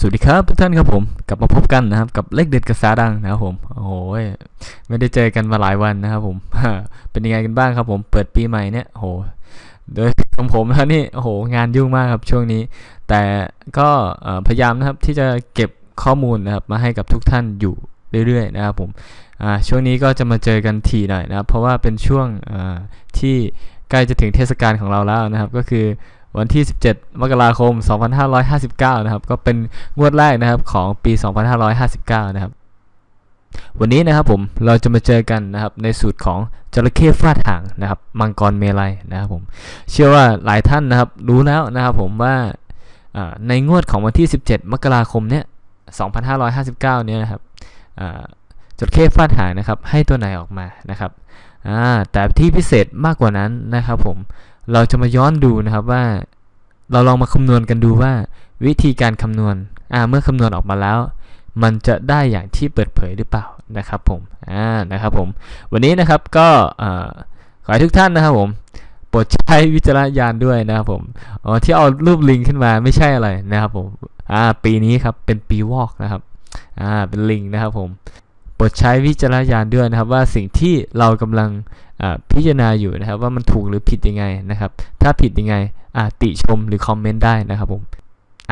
สวัสดีครับทุกท่านครับผมกลับมาพบกันนะครับกับเลขเด็ดกระสาดังนะครับผมโอ้โหไม่ได้เจอกันมาหลายวันนะครับผมเป็นยังไงกันบ้างครับผมเปิดปีใหม่เนี่ยโอ้โหโดยของผมแล้วนี่โอ้โหงานยุ่งมากครับช่วงนี้ แต่ก็พยายามนะครับที่จะเก็บข้อมูลนะครับมาให้กับทุกท่านอยู่เรื่อยๆนะครับผมช่วงนี้ก็จะมาเจอกันทีหน่อยนะครับเพราะว่าเป็นช่วงที่ใกล้จะถึงเทศกาลของเราแล้วนะครับ ก็คือ วันที่ 17 มกราคม 2559 นะครับ ก็เป็นงวดแรกนะครับของปี 2559 นะครับ วันนี้นะครับผมเราจะมาเจอกันนะครับในสูตรของจระเข้ฟาดหางนะครับมังกรเมลัยนะครับผมเชื่อว่าหลายท่านนะครับรู้แล้วนะครับผมว่าในงวดของวันที่ 17 มกราคมเนี้ย2559 เนี่ยนะครับจระเข้ฟาดหางนะครับให้ตัวไหนออกมานะครับแต่ที่พิเศษมากกว่านั้นนะครับผม เราจะมาย้อนดูนะครับว่า เราลองมาคำนวณกันดูว่า วิธีการคำนวณอ่าเมื่อคำนวณออกมาแล้ว มันจะได้อย่างที่เปิดเผยหรือเปล่านะครับผมอ่านะครับผม วันนี้นะครับก็ขอให้ทุกท่านนะครับผมโปรดใช้วิจารณญาณด้วยนะครับผมอ๋อที่เอารูปลิงขึ้นมาไม่ใช่อะไรนะครับผมอ่าปีนี้ครับเป็นปีวอกนะครับอ่าเป็นลิงนะครับผมโปรดใช้วิจารณญาณด้วยนะครับว่าสิ่งที่เรากำลัง พิจารณาอยู่นะครับว่ามันถูกหรือผิดยังไงนะครับ ถ้าผิดยังไงติชมหรือคอมเมนต์ได้นะครับผม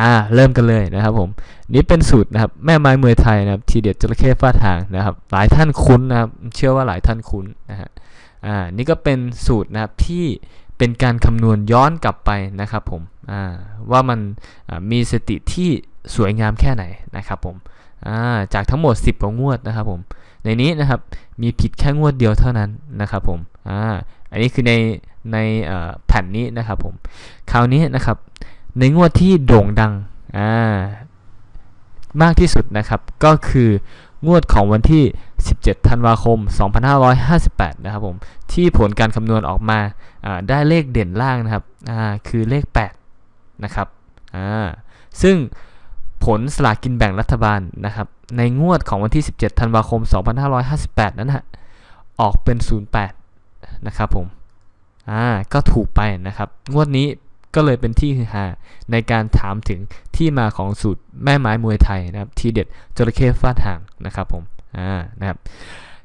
อ่าเริ่มกันเลยนะครับผมนี่เป็นสูตรนะครับแม่ไม้มวยไทยนะครับทีเด็ดจระเข้ฟาดหางนะครับ หลายท่านคุ้นนะครับเชื่อว่าหลายท่านคุ้นนะฮะอ่านี่ก็เป็นสูตรนะครับที่เป็นการคำนวณย้อนกลับไปนะครับผมอ่าว่ามันมีสติที่สวยงามแค่ไหนนะครับผมอ่าจากทั้งหมด 10กว่างวดนะครับผมในนี้นะครับ มีผิดแค่งวดเดียวเท่านั้นนะครับผมอ่าอันนี้คือในในแผ่นนี้นะครับผมคราวนี้นะครับในงวดที่โด่งดังอ่ามากที่สุดนะครับก็คืองวดของวันที่ 17 ธันวาคม 2558 นะครับผมที่ผลการคำนวณออกมาอ่าได้เลขเด่นล่างนะครับอ่าคือเลข 8 นะครับอ่าซึ่งผลสลากกินแบ่งรัฐบาลนะครับ ในงวดของวันที่ 17 ธันวาคม 2558 นั้นนะออกเป็น 08 นะครับผม อ่า ก็ถูกไปนะครับ งวดนี้ก็เลยเป็นที่ฮือฮาในการถามถึงที่มาของสูตรแม่ไม้มวยไทยนะครับ ทีเด็ดจระเข้ฟาดหางนะครับผม อ่า นะครับ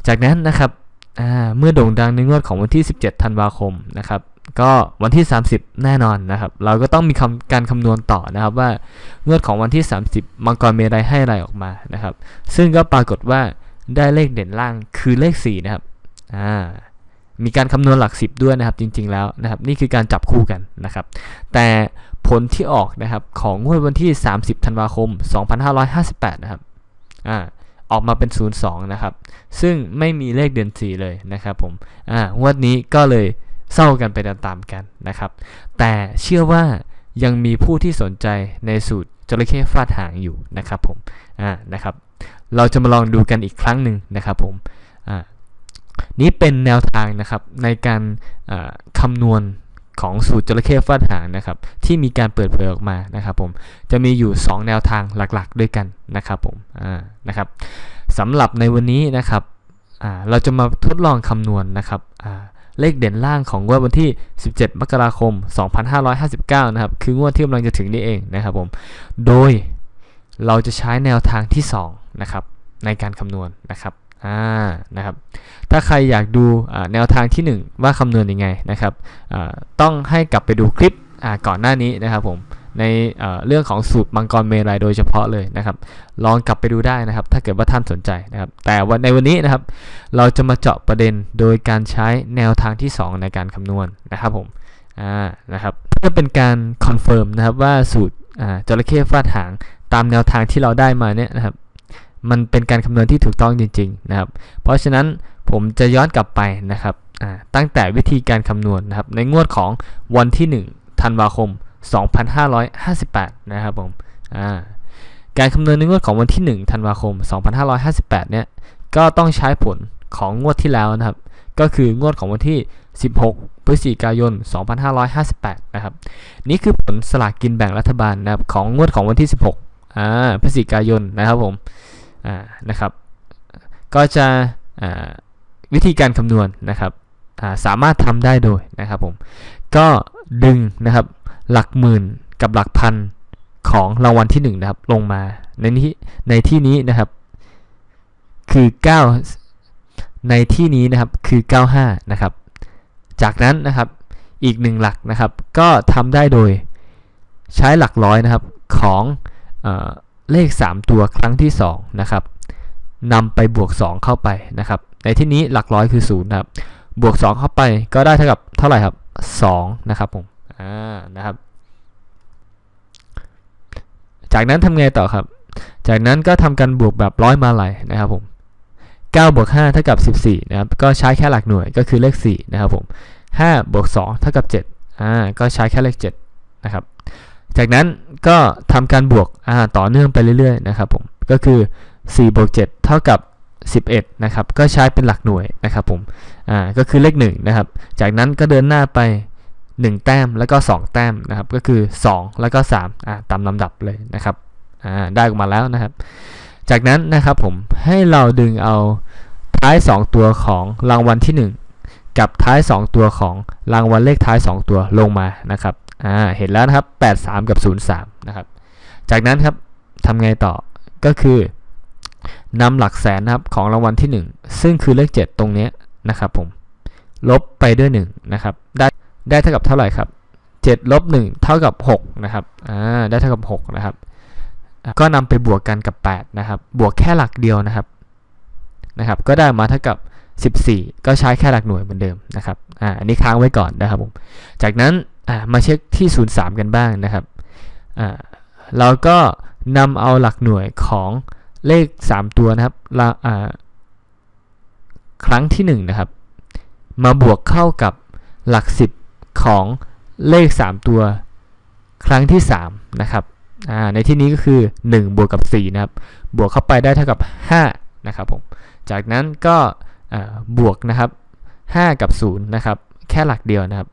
จากนั้นนะครับ อ่า เมื่อโด่งดังในงวดของวันที่ 17 ธันวาคมนะครับ ก็วันที่ 30 แน่นอนนะครับ เราก็ต้องมีคำการคำนวณต่อนะครับว่างวดของวันที่ 30 มังกรเมรัยให้อะไรออกมานะครับ ซึ่งก็ปรากฏว่าได้เลขเด่นล่างคือเลข 4 นะครับอ่ามีการคำนวณหลัก 10 ด้วยนะครับจริงๆแล้วนะครับ นี่คือการจับคู่กันนะครับ แต่ผลที่ออกนะครับของงวดวันที่ 30 ธันวาคม 2558 นะครับอ่าออกมาเป็น 02 นะครับ ซึ่งไม่มีเลขเดือน 4 เลยนะครับผมอ่างวดนี้ก็เลย เศร้ากันไปตามๆกันนะครับ แต่เชื่อว่ายังมีผู้ที่สนใจในสูตรจระเข้ฟาดหางอยู่นะครับผมอ่านะครับ เราจะมาลองดูกันอีกครั้งหนึ่งนะครับผมอ่านี่เป็นแนวทางนะครับในการคำนวณของสูตรจระเข้ฟาดหางนะครับ ที่มีการเปิดเผยออกมานะครับผมจะมีอยู่ 2 แนวทางหลักๆ ด้วยกันนะครับผมอ่านะครับสำหรับในวันนี้นะครับเราจะมาทดลองคำนวณนะครับอ่า เลขเด่นล่างของงวดวันที่ 17 มกราคม 2559 นะครับ คืองวดที่กำลังจะถึงนี่เองนะครับผม โดยเราจะใช้แนวทางที่ 2 นะครับ ในการคำนวณนะครับอ่านะครับ ถ้าใครอยากดูอ่าแนวทางที่ 1 ว่าคำนวณยังไงนะครับอ่าต้องให้กลับไปดูคลิปอ่าก่อนหน้านี้นะครับผม ในเเรื่องของสูตรมังกรเมรัยโดยเฉพาะเลยนะครับ ลองกลับไปดูได้นะครับ ถ้าเกิดว่าท่านสนใจนะครับ แต่วันในวันนี้นะครับ เราจะมาเจาะประเด็นโดยการใช้แนวทางที่ 2 ในการคำนวณนะครับผมอ่านะครับเพื่อเป็นการคอนเฟิร์มนะครับว่าสูตรอ่าจระเข้ฟาดหางตามแนวทางที่เราได้มาเนี่ยนะครับ มันเป็นการคำนวณที่ถูกต้องจริง ๆ นะครับ เพราะฉะนั้นผมจะย้อนกลับไปนะครับอ่าตั้งแต่วิธีการคำนวณนะครับ ในงวดของวันที่ 1 ธันวาคม 2558 นะครับผมอ่าการคำนวณในงวดของวันที่ 1 ธันวาคม 2558 เนี่ย ก็ต้องใช้ผลของงวดที่แล้วนะครับ ก็คืองวดของวันที่ 16 พฤศจิกายน 2558 นะครับ นี่คือผลสลากกินแบ่งรัฐบาลนะครับของงวดของวันที่ 16อ่าพฤศจิกายนนะครับผม อ่า นะครับ ก็จะ อ่า วิธีการคำนวณนะครับ อ่า สามารถทำได้โดยนะครับผม ก็ดึงนะครับ หลักหมื่นกับหลักพันของรางวัลที่หนึ่งนะครับลงมาในที่ในที่นี้นะครับ คือ 9 ในที่นี้นะครับคือ 95 นะครับ จากนั้นนะครับอีกหนึ่งหลักนะครับ ก็ทำได้โดยใช้หลักร้อยนะครับของเออเลข 3 ตัวครั้งที่ 2 นะครับนำไปบวก 2 เข้าไปนะครับ ในที่นี้หลักร้อยคือ0นะครับบวก 2 เข้าไปก็ได้เท่ากับเท่าไหร่ครับ2นะครับผม อ่านะครับ จากนั้นทำไงต่อครับ จากนั้นก็ทำการบวกแบบร้อยมาลัยนะครับผม9บวก5เท่ากับ 14 นะครับ ก็ใช้แค่หลักหน่วยก็คือเลข 4 นะครับผม5บวก2เท่ากับ 7 อ่า ก็ใช้แค่เลข 7 นะครับ จากนั้นก็ทำการบวก อ่า ต่อเนื่องไปเรื่อยๆ นะครับผม ก็คือ4บวก7เท่ากับ 11 นะครับ ก็ใช้เป็นหลักหน่วยนะครับผม อ่า ก็คือเลข 1 นะครับ จากนั้นก็เดินหน้าไป 1 แต้มแล้วก็ 2 แต้มนะครับ ก็คือ 2 แล้วก็3อ่าตามลำดับเลยนะครับอ่าได้ออกมาแล้วนะครับ จากนั้นนะครับผมให้เราดึงเอาท้าย 2 ตัวของรางวัลที่ 1 กับท้าย 2 ตัวของรางวัลเลขท้าย 2 ตัวลงมานะครับอ่าเห็นแล้วนะครับ 83 กับ 03 นะครับ จากนั้นครับทำไงต่อก็คือนำหลักแสนนะครับของรางวัลที่ 1 ซึ่งคือเลข 7 ตรงนี้นะครับผมลบไปด้วย1นะครับได้ ได้เท่ากับเท่าไหร่ครับ7ลบ1เท่ากับ6นะครับอ่าได้เท่ากับ6นะครับ ก็นำไปบวกกันกับ 8 นะครับ บวกแค่หลักเดียวนะครับนะครับ ก็ได้มาเท่ากับ 14 ก็ใช้แค่หลักหน่วยเหมือนเดิมนะครับอ่าอันนี้ค้างไว้ก่อนนะครับผมจากนั้นอ่ามาเช็คที่ 03 กันบ้างนะครับอ่าเราก็นำเอาหลักหน่วยของเลข 3 ตัวนะครับอ่าครั้งที่ 1 นะครับ มาบวกเข้ากับหลัก 10 ของเลข 3 ตัวครั้งที่3นะครับในที่นี้ก็คือ 1 บวกกับ 4 นะครับ บวกเข้าไปได้เท่ากับ 5 นะครับผม จากนั้นก็บวกนะครับ 5 กับ 0 นะครับ แค่หลักเดียวนะครับ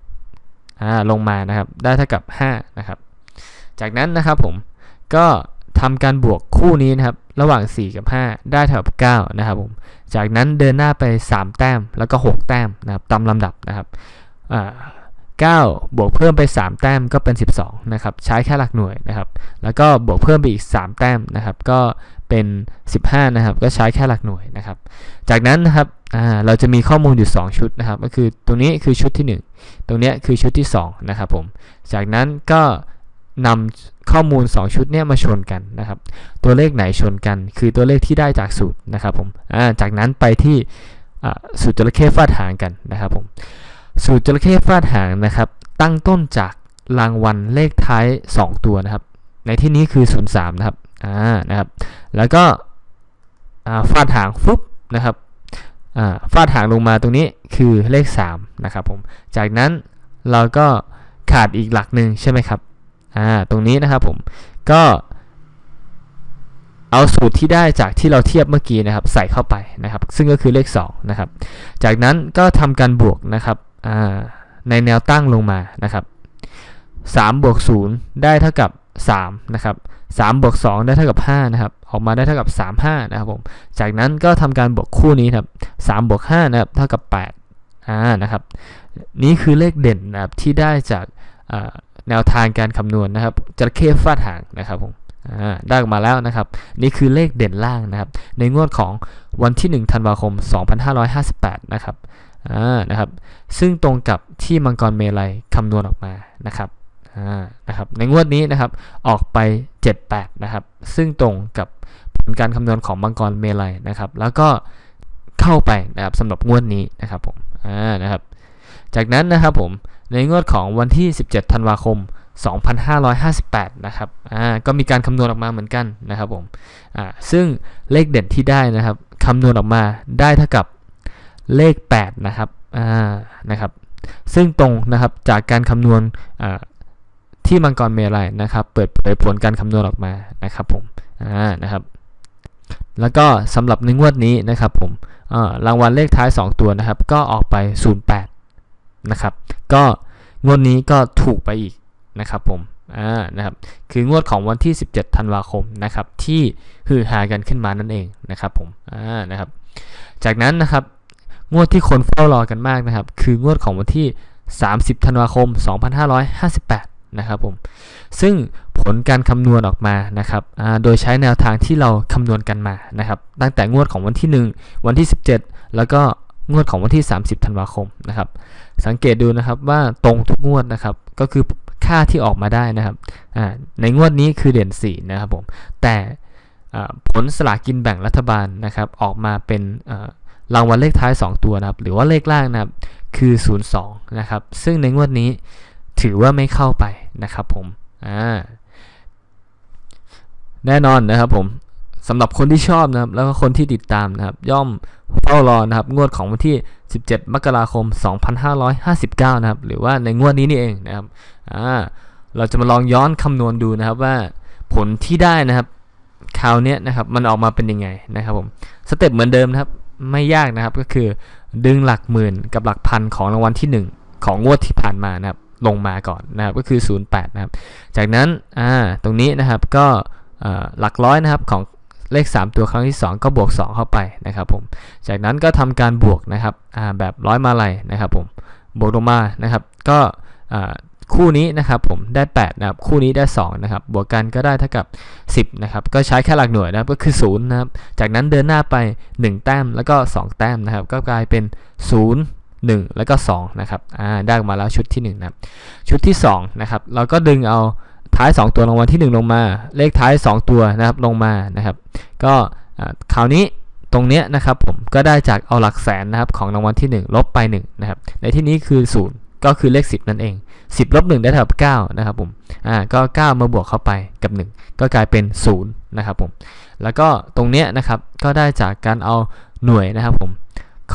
ลงมานะครับ ได้เท่ากับ 5 นะครับ จากนั้นนะครับผม ก็ทำการบวกคู่นี้นะครับ ระหว่าง 4 กับ 5 ได้เท่ากับ 9 นะครับผม จากนั้นเดินหน้าไป 3 แต้ม แล้วก็ 6 แต้มนะครับ ตามลำดับนะครับ 9 บวกเพิ่มไป 3 แต้มก็เป็น 12 นะครับ ใช้แค่หลักหน่วยนะครับ แล้วก็บวกเพิ่มไปอีก 3 แต้มนะครับ ก็เป็น 15 นะครับ ก็ใช้แค่หลักหน่วยนะครับ จากนั้นนะครับเราจะมีข้อมูลอยู่ 2 ชุดนะครับ ก็คือตรงนี้คือชุดที่ 1 ตรงนี้คือชุดที่ 2 นะครับผม จากนั้นก็นำข้อมูล 2 ชุดเนี่ยมาชนกันนะครับ ตัวเลขไหนชนกัน คือตัวเลขที่ได้จากสูตรนะครับผม จากนั้นไปที่สูตรจระเข้ฟาดหางกันนะครับผม สูตรจระเข้ฟาดหางนะครับ ตั้งต้นจากรางวัลเลขท้าย 2 ตัวนะครับ ในที่นี้คือ 03 นะครับอ่านะครับ แล้วก็ฟาดหางฟุบนะครับอ่าฟาดหางลงมาตรงนี้คือเลข 3 นะครับผม จากนั้นเราก็ขาดอีกหลักหนึ่งใช่ไหมครับอ่าตรงนี้นะครับผมก็เอาสูตรที่ได้จากที่เราเทียบเมื่อกี้นะครับ ใส่เข้าไปนะครับ ซึ่งก็คือเลข2นะครับ จากนั้นก็ทำการบวกนะครับ ในแนวตั้งลงมานะครับ3บวก0ได้เท่ากับ3นะครับ3บวก2ได้เท่ากับ5นะครับออกมาได้เท่ากับ 35นะครับผมจากนั้นก็ทำการบวกคู่นี้ครับ3บวก5นะครับเท่ากับ8อ่านะครับนี่คือเลขเด่นนะครับที่ได้จากแนวทางการคำนวณนะครับจระเข้ฟาดหางนะครับผมได้ออกมาแล้วนะครับ นี่คือเลขเด่นล่างนะครับ ในงวดของวันที่ 1 ธันวาคม 2558 นะครับ อ่านะครับซึ่งตรงกับที่มังกรเมลัยคำนวณออกมานะครับอ่านะครับในงวดนี้นะครับออกไป 78นะครับซึ่งตรงกับผลการคำนวณของมังกรเมลัยนะครับแล้วก็เข้าไปนะครับสำหรับงวดนี้นะครับผมอ่านะครับจากนั้นนะครับผมในงวดของวันที่ 17 ธันวาคม 2558 นะครับอ่าก็มีการคำนวณออกมาเหมือนกันนะครับผมอ่าซึ่งเลขเด่นที่ได้นะครับคำนวณออกมาได้เท่ากับ เลข 8 นะครับอ่านะครับ ซึ่งตรงนะครับจากการคำนวณอ่าที่มังกรเมลัยนะครับ เปิดเผยผลการคำนวณออกมานะครับผมอ่านะครับ แล้วก็สำหรับในงวดนี้นะครับผมอ่ารางวัลเลขท้าย 2 ตัวนะครับ ก็ออกไป 08 นะครับ ก็งวดนี้ก็ถูกไปอีกนะครับผมอ่านะครับ คืองวดของวันที่ 17 ธันวาคมนะครับ ที่ฮือฮากันขึ้นมานั่นเองนะครับผมอ่านะครับ จากนั้นนะครับ งวดที่คนเฝ้ารอกันมากนะครับ คืองวดของวันที่ 30 ธันวาคม 2558 นะครับผม ซึ่งผลการคำนวณออกมานะครับ โดยใช้แนวทางที่เราคำนวณกันมานะครับ ตั้งแต่งวดของวันที่ 1 วันที่ 17 แล้วก็งวดของวันที่ 30 ธันวาคมนะครับ สังเกตดูนะครับว่าตรงทุกงวดนะครับ ก็คือค่าที่ออกมาได้นะครับ ในงวดนี้คือเด่น4นะครับผม แต่ผลสลากกินแบ่งรัฐบาลนะครับ ออกมาเป็น รางวัลเลขท้าย 2 ตัวนะครับ หรือว่าเลขล่างนะครับ คือ 02 นะครับ ซึ่งในงวดนี้ถือว่าไม่เข้าไปนะครับผม อ่า แน่นอนนะครับผมสำหรับคนที่ชอบนะครับ แล้วก็คนที่ติดตามนะครับ ย่อมเฝ้ารอนะครับ งวดของวันที่ 17 มกราคม 2559 นะครับ หรือว่าในงวดนี้นี่เองนะครับ อ่า เราจะมาลองย้อนคำนวณดูนะครับว่าผลที่ได้นะครับคราวนี้นะครับมันออกมาเป็นยังไงนะครับผมสเต็ปเหมือนเดิมนะครับ ไม่ยากนะครับก็คือดึงหลักหมื่นกับหลักพันของรางวัลที่ 1 ของงวดที่ผ่านมานะครับลงมาก่อนนะครับก็คือ 08 นะครับ จากนั้นอ่าตรงนี้นะครับก็หลักร้อยนะครับของเลข 3 ตัวครั้งที่ 2 ก็บวก 2 เข้าไปนะครับผมจากนั้นก็ทำการบวกนะครับอ่าแบบร้อยมาลัยนะครับผมบวกลงมานะครับ ก็ คู่นี้นะครับผมได้8นะครับคู่นี้ได้2นะครับบวกกันก็ได้เท่ากับ 10นะครับก็ใช้แค่หลักหน่วยนะครับก็คือ0นะครับจากนั้นเดินหน้าไป 1 แต้มแล้วก็ 2 แต้มนะครับก็กลายเป็น 0 1 แล้วก็2นะครับอ่าได้มาแล้วชุดที่1นะครับชุดที่2นะครับเราก็ดึงเอาท้าย 2 ตัวรางวัลที่ 1 ลงมา เลขท้าย 2 ตัวนะครับลงมานะครับ ก็คราวนี้ตรงเนี้ยนะครับผมก็ได้จากเอาหลักแสนนะครับของรางวัลที่ 1 ลบไป1นะครับในที่นี้คือ 0 ก็คือเลข 10 นั่นเอง 10ลบ1ได้เท่ากับ9นะครับผมอ่าก็9มาบวกเข้าไปกับ 1 ก็กลายเป็น 0 นะครับผม แล้วก็ตรงเนี้ยนะครับก็ได้จากการเอาหน่วยนะครับผม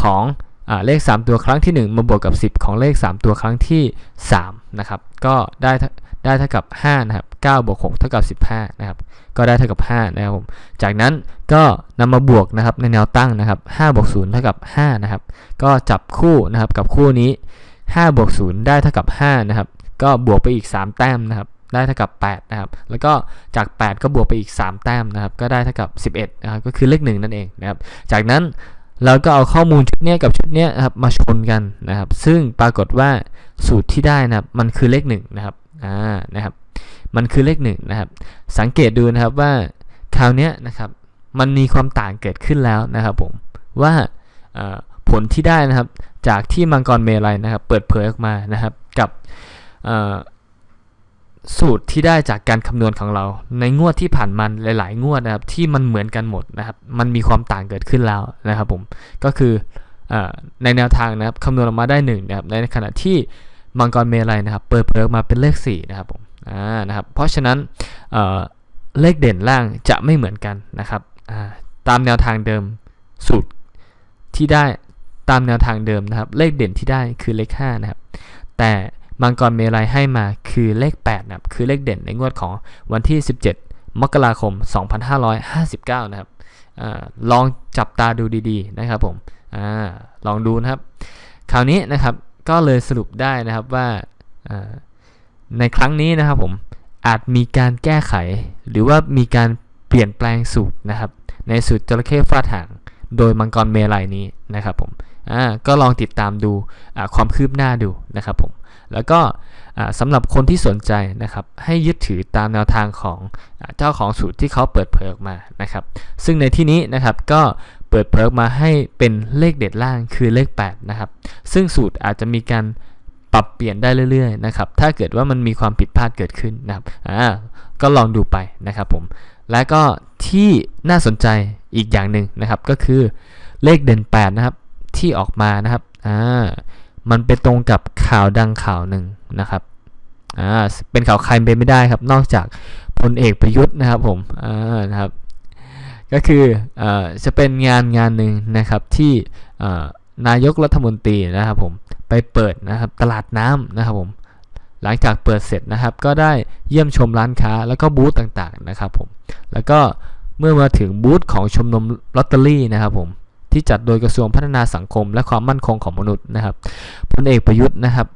ของอ่าเลข 3 ตัวครั้งที่ 1 มาบวกกับ 10 ของเลข 3 ตัวครั้งที่3นะครับก็ได้ได้เท่ากับ5นะครับ9บวก6เท่ากับ 15นะครับก็ได้เท่ากับ5นะครับผมจากนั้นก็นำมาบวกนะครับในแนวตั้งนะครับ5บวก0เท่ากับ5นะครับก็จับคู่นะครับกับคู่นี้ 5บวก0ได้เท่ากับ5นะครับก็บวกไปอีก 3 แต้มนะครับได้เท่ากับ8นะครับแล้วก็จาก 8 ก็บวกไปอีก 3 แต้มนะครับก็ได้เท่ากับ 11นะครับก็คือเลข 1 นั่นเองนะครับจากนั้นเราก็เอาข้อมูลชุดนี้กับชุดนี้นะครับมาชนกันนะครับ ซึ่งปรากฏว่าสูตรที่ได้นะครับมันคือเลข1นะครับอ่านะครับมันคือเลข1นะครับ สังเกตดูนะครับว่าคราวนี้นะครับมันมีความต่างเกิดขึ้นแล้วนะครับผมว่าผลที่ได้นะครับ จากที่มังกรเมลัยนะครับ เปิดเผยออกมานะครับกับสูตรที่ได้จากการคำนวณของเรา ในงวดที่ผ่านมาหลาย ๆ งวดนะครับที่มันเหมือนกันหมดนะครับ มันมีความต่างเกิดขึ้นแล้วนะครับผมก็คืออในแนวทางนะครับคำนวณออกมาได้1นะครับในขณะที่มังกรเมลัยนะครับ เปิดเผยออกมาเป็นเลข4นะครับผมอ่านะครับ เพราะฉะนั้นเเลขเด่นล่างจะไม่เหมือนกันนะครับตามแนวทางเดิมสูตรที่ได้ ตามแนวทางเดิมนะครับ เลขเด่นที่ได้คือเลข 5 นะครับ แต่มังกรเมลัยให้มาคือเลข 8 นะครับ คือเลขเด่นในงวดของวันที่ 17 มกราคม 2559 นะครับอลองจับตาดูดีๆ นะครับผมอลองดูนะครับ คราวนี้นะครับก็เลยสรุปได้นะครับว่าอ่าในครั้งนี้นะครับผมอาจมีการแก้ไข หรือว่ามีการเปลี่ยนแปลงสูตรนะครับ ในสูตรจระเข้ฟาดหาง โดยมังกรเมลัยนี้นะครับผม อ่าก็ลองติดตามดูความคืบหน้าดูนะครับผมแล้วก็สำหรับคนที่สนใจนะครับให้ยึดถือตามแนวทางของเจ้าของสูตรที่เขาเปิดเผยออกมานะครับซึ่งในที่นี้นะครับก็เปิดเผยออกมาให้เป็นเลขเด็ดล่างคือเลข8นะครับซึ่งสูตรอาจจะมีการปรับเปลี่ยนได้เรื่อยๆนะครับถ้าเกิดว่ามันมีความผิดพลาดเกิดขึ้นนะครับอ่าก็ลองดูไปนะครับผมและก็ที่น่าสนใจอีกอย่างหนึ่งนะครับก็คือเลขเด่น8นะครับ ที่ออกมานะครับอ่ามันไปตรงกับข่าวดังข่าวหนึ่งนะครับอ่าเป็นข่าวใครเป็นไม่ได้ครับ นอกจากพลเอกประยุทธ์นะครับผมอ่านะครับ ก็คืออ่าจะเป็นงานงานหนึ่งนะครับที่นายกรัฐมนตรีนะครับผมไปเปิดนะครับตลาดน้ำนะครับผมหลังจากเปิดเสร็จนะครับก็ได้เยี่ยมชมร้านค้าแล้วก็บูธต่างๆนะครับผมแล้วก็เมื่อมาถึงบูธของชมรมลอตเตอรี่นะครับผม ที่จัดโดยกระทรวงพัฒนาสังคม และความมั่นคงของมนุษย์นะครับพลเอกประยุทธ์นะครับ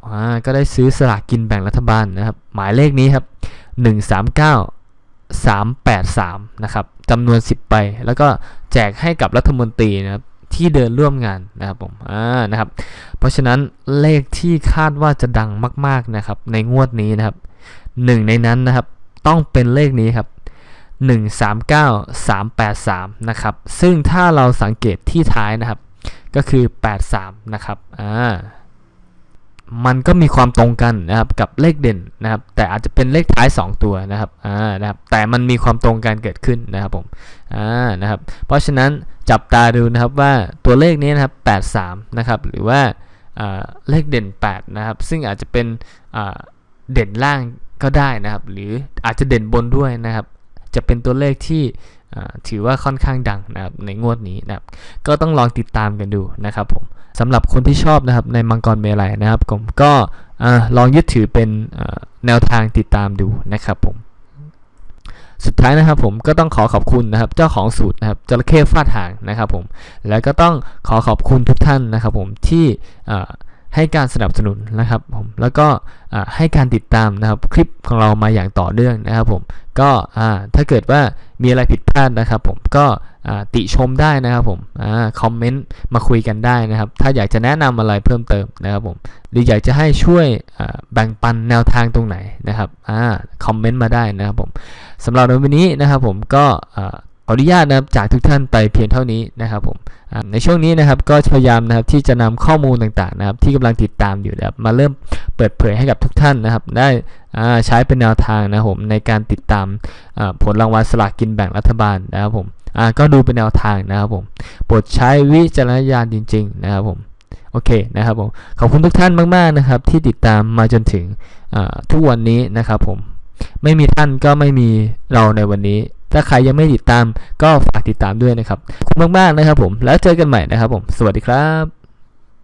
ก็ได้ซื้อสลากกินแบ่งรัฐบาลนะครับ หมายเลขนี้ครับ 139 383 นะครับจำนวน 10ใบแล้วก็แจกให้กับรัฐมนตรีนะครับที่เดินร่วมงานนะครับผมอ่านะครับ เพราะฉะนั้นเลขที่คาดว่าจะดังมาก ๆนะครับ ในงวดนี้นะครับหนึ่งในนั้นนะครับ ต้องเป็นเลขนี้ครับ 139 383 นะครับ ซึ่งถ้าเราสังเกตที่ท้ายนะครับ ก็คือ 83 นะครับอ่ามันก็มีความตรงกันนะครับกับเลขเด่นนะครับ แต่อาจจะเป็นเลขท้าย 2 ตัวนะครับอ่านะครับแต่มันมีความตรงกันเกิดขึ้นนะครับผมอ่านะครับ เพราะฉะนั้นจับตาดูนะครับว่าตัวเลขนี้นะครับ 83 นะครับ หรือว่าเลขเด่น 8 นะครับ ซึ่งอาจจะเป็นเด่นล่างก็ได้นะครับ หรืออาจจะเด่นบนด้วยนะครับ จะเป็นตัวเลขที่ถือว่าค่อนข้างดังนะครับในงวดนี้นะครับก็ต้องลองติดตามกันดูนะครับผมสำหรับคนที่ชอบนะครับในมังกรเมลัยนะครับผมก็อลองยึดถือเป็นแนวทางติดตามดูนะครับผมสุดท้ายนะครับผมก็ต้องขอขอบคุณนะครับเจ้าของสูตรนะครับจระเข้ฟาดหางนะครับผมแล้วก็ต้องขอขอบคุณทุกท่านนะครับผมที่ ให้การสนับสนุนนะครับผมแล้วก็ให้การติดตามนะครับคลิปของเรามาอย่างต่อเนื่องนะครับผมก็ถ้าเกิดว่ามีอะไรผิดพลาดนะครับผมก็ติชมได้นะครับผมอคอมเมนต์มาคุยกันได้นะครับ ถ้าอยากจะแนะนำอะไรเพิ่มเติมนะครับผมหรืออยากจะให้ช่วยแบ่งปันแนวทางตรงไหนนะครับอคอมเมนต์มาได้นะครับผมสำหรับในวันนี้นะครับผมก็ ขออนุญาตนะครับจากทุกท่านไปเพียงเท่านี้นะครับผมในช่วงนี้นะครับก็พยายามนะครับที่จะนำข้อมูลต่างๆนะครับที่กำลังติดตามอยู่นะครับมาเริ่มเปิดเผยให้กับทุกท่านนะครับ ได้ใช้เป็นแนวทางนะครับผมในการติดตามผลรางวัลสลากกินแบ่งรัฐบาลนะครับผมก็ดูเป็นแนวทางนะครับผมโปรดใช้วิจารณญาณจริง ๆ นะครับผมโอเคนะครับผมขอบคุณทุกท่านมากๆนะครับที่ติดตามมาจนถึงทุกวันนี้นะครับผมไม่มีท่านก็ไม่มีเราในวันนี้ ถ้าใครยังไม่ติดตามก็ฝากติดตามด้วยนะครับขอบคุณมากๆนะครับผมแล้วเจอกันใหม่นะครับผม สวัสดีครับ